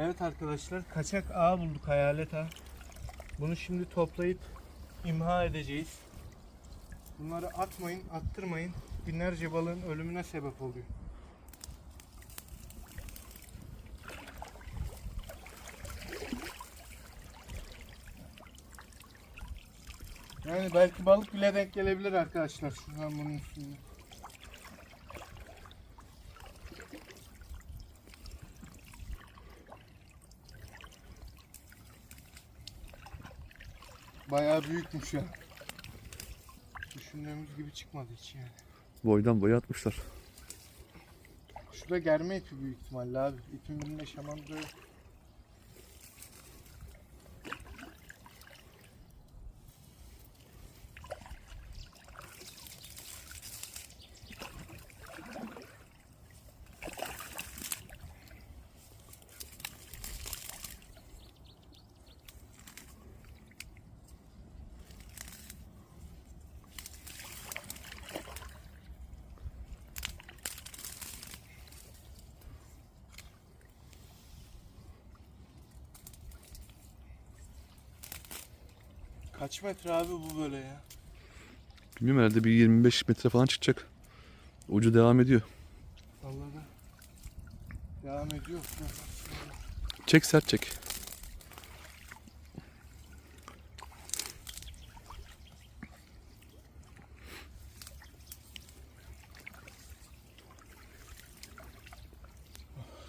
Evet arkadaşlar kaçak ağ bulduk hayalet ağ. Bunu şimdi toplayıp imha edeceğiz. Bunları atmayın, attırmayın. Binlerce balığın ölümüne sebep oluyor. Yani belki balık bile denk gelebilir arkadaşlar şuradan bunun üstünde. Bayağı büyükmüş ya. Düşündüğümüz gibi çıkmadı hiç yani. Boydan boya atmışlar. Şu da germe ipi büyük ihtimalle abi. İpin birinde şamandığı Kaç metre abi bu böyle ya? Bilmiyorum herhalde bir 25 metre falan çıkacak. Ucu devam ediyor. Vallahi da devam ediyor. Çek sert çek.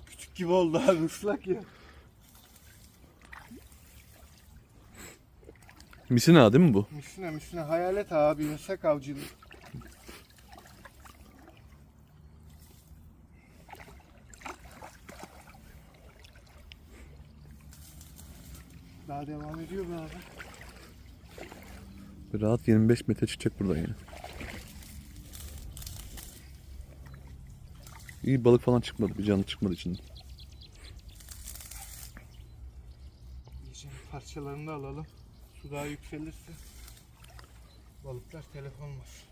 Küçük gibi oldu abi ıslak ya. Misina değil mi bu? Müslüne müslüne hayalet abi yasak avcılık. Daha devam ediyor mu abi? Bir Rahat 25 metre çıkacak buradan yani. İyi balık falan çıkmadı. Bir canlı çıkmadı içinden. Yiyeceğim parçalarını da alalım. Su daha yükselirse balıklar telef olmaz.